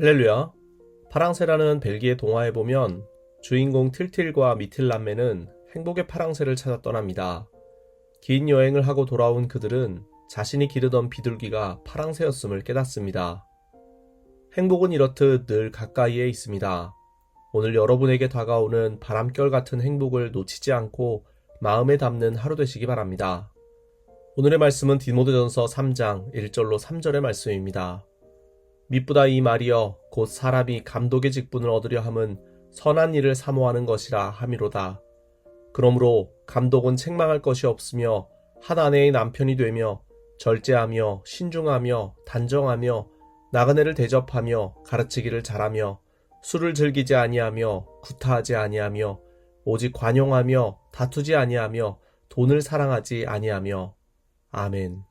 할렐루야. 파랑새라는 벨기에 동화에 보면 주인공 틸틸과 미틸람메는 행복의 파랑새를 찾아 떠납니다. 긴 여행을 하고 돌아온 그들은 자신이 기르던 비둘기가 파랑새였음을 깨닫습니다. 행복은 이렇듯 늘 가까이에 있습니다. 오늘 여러분에게 다가오는 바람결 같은 행복을 놓치지 않고 마음에 담는 하루 되시기 바랍니다. 오늘의 말씀은 디모데전서 3장 1절로 3절의 말씀입니다. 미쁘다 이 말이여 곧 사람이 감독의 직분을 얻으려 함은 선한 일을 사모하는 것이라 함이로다. 그러므로 감독은 책망할 것이 없으며 한 아내의 남편이 되며 절제하며 신중하며 단정하며 나그네를 대접하며 가르치기를 잘하며 술을 즐기지 아니하며 구타하지 아니하며 오직 관용하며 다투지 아니하며 돈을 사랑하지 아니하며 아멘.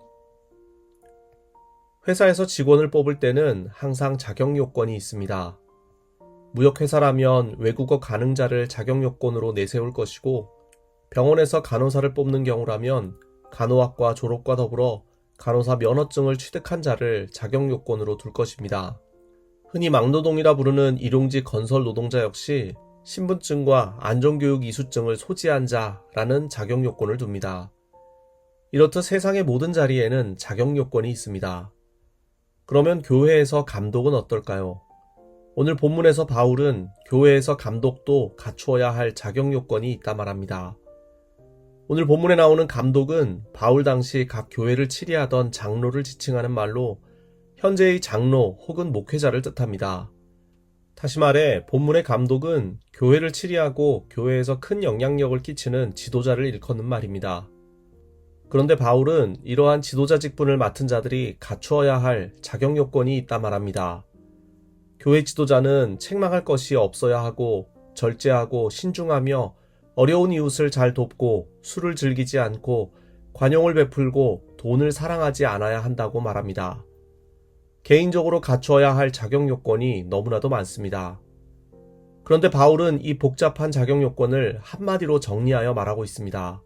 회사에서 직원을 뽑을 때는 항상 자격 요건이 있습니다. 무역회사라면 외국어 가능자를 자격 요건으로 내세울 것이고 병원에서 간호사를 뽑는 경우라면 간호학과 졸업과 더불어 간호사 면허증을 취득한 자를 자격 요건으로 둘 것입니다. 흔히 막노동이라 부르는 일용직 건설 노동자 역시 신분증과 안전교육 이수증을 소지한 자라는 자격 요건을 둡니다. 이렇듯 세상의 모든 자리에는 자격 요건이 있습니다. 그러면 교회에서 감독은 어떨까요? 오늘 본문에서 바울은 교회에서 감독도 갖추어야 할 자격 요건이 있다 말합니다. 오늘 본문에 나오는 감독은 바울 당시 각 교회를 치리하던 장로를 지칭하는 말로 현재의 장로 혹은 목회자를 뜻합니다. 다시 말해 본문의 감독은 교회를 치리하고 교회에서 큰 영향력을 끼치는 지도자를 일컫는 말입니다. 그런데 바울은 이러한 지도자 직분을 맡은 자들이 갖추어야 할 자격 요건이 있다 말합니다. 교회 지도자는 책망할 것이 없어야 하고 절제하고 신중하며 어려운 이웃을 잘 돕고 술을 즐기지 않고 관용을 베풀고 돈을 사랑하지 않아야 한다고 말합니다. 개인적으로 갖추어야 할 자격 요건이 너무나도 많습니다. 그런데 바울은 이 복잡한 자격 요건을 한마디로 정리하여 말하고 있습니다.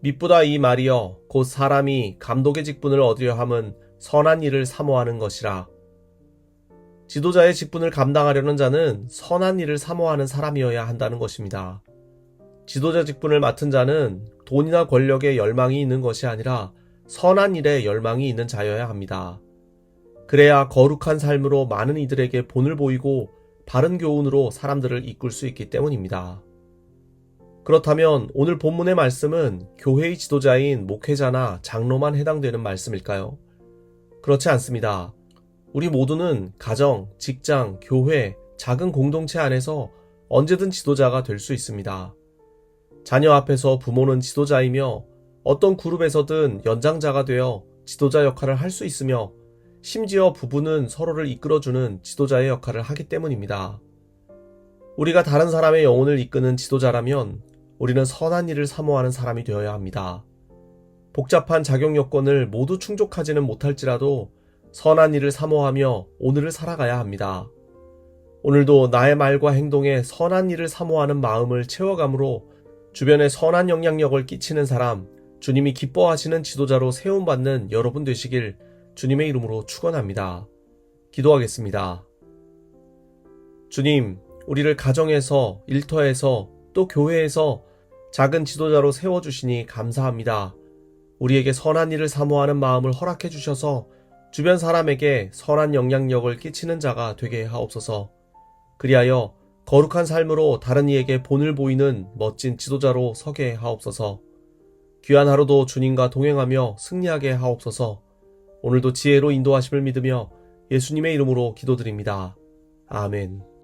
미쁘다 이 말이여 곧 사람이 감독의 직분을 얻으려 함은 선한 일을 사모하는 것이라. 지도자의 직분을 감당하려는 자는 선한 일을 사모하는 사람이어야 한다는 것입니다. 지도자 직분을 맡은 자는 돈이나 권력에 열망이 있는 것이 아니라 선한 일에 열망이 있는 자여야 합니다. 그래야 거룩한 삶으로 많은 이들에게 본을 보이고 바른 교훈으로 사람들을 이끌 수 있기 때문입니다. 그렇다면 오늘 본문의 말씀은 교회의 지도자인 목회자나 장로만 해당되는 말씀일까요? 그렇지 않습니다. 우리 모두는 가정, 직장, 교회, 작은 공동체 안에서 언제든 지도자가 될 수 있습니다. 자녀 앞에서 부모는 지도자이며 어떤 그룹에서든 연장자가 되어 지도자 역할을 할 수 있으며 심지어 부부는 서로를 이끌어주는 지도자의 역할을 하기 때문입니다. 우리가 다른 사람의 영혼을 이끄는 지도자라면 우리는 선한 일을 사모하는 사람이 되어야 합니다. 복잡한 자격 요건을 모두 충족하지는 못할지라도 선한 일을 사모하며 오늘을 살아가야 합니다. 오늘도 나의 말과 행동에 선한 일을 사모하는 마음을 채워감으로 주변에 선한 영향력을 끼치는 사람, 주님이 기뻐하시는 지도자로 세움받는 여러분 되시길 주님의 이름으로 축원합니다. 기도하겠습니다. 주님, 우리를 가정에서, 일터에서, 또 교회에서 작은 지도자로 세워주시니 감사합니다. 우리에게 선한 일을 사모하는 마음을 허락해 주셔서 주변 사람에게 선한 영향력을 끼치는 자가 되게 하옵소서. 그리하여 거룩한 삶으로 다른 이에게 본을 보이는 멋진 지도자로 서게 하옵소서. 귀한 하루도 주님과 동행하며 승리하게 하옵소서. 오늘도 지혜로 인도하심을 믿으며 예수님의 이름으로 기도드립니다. 아멘.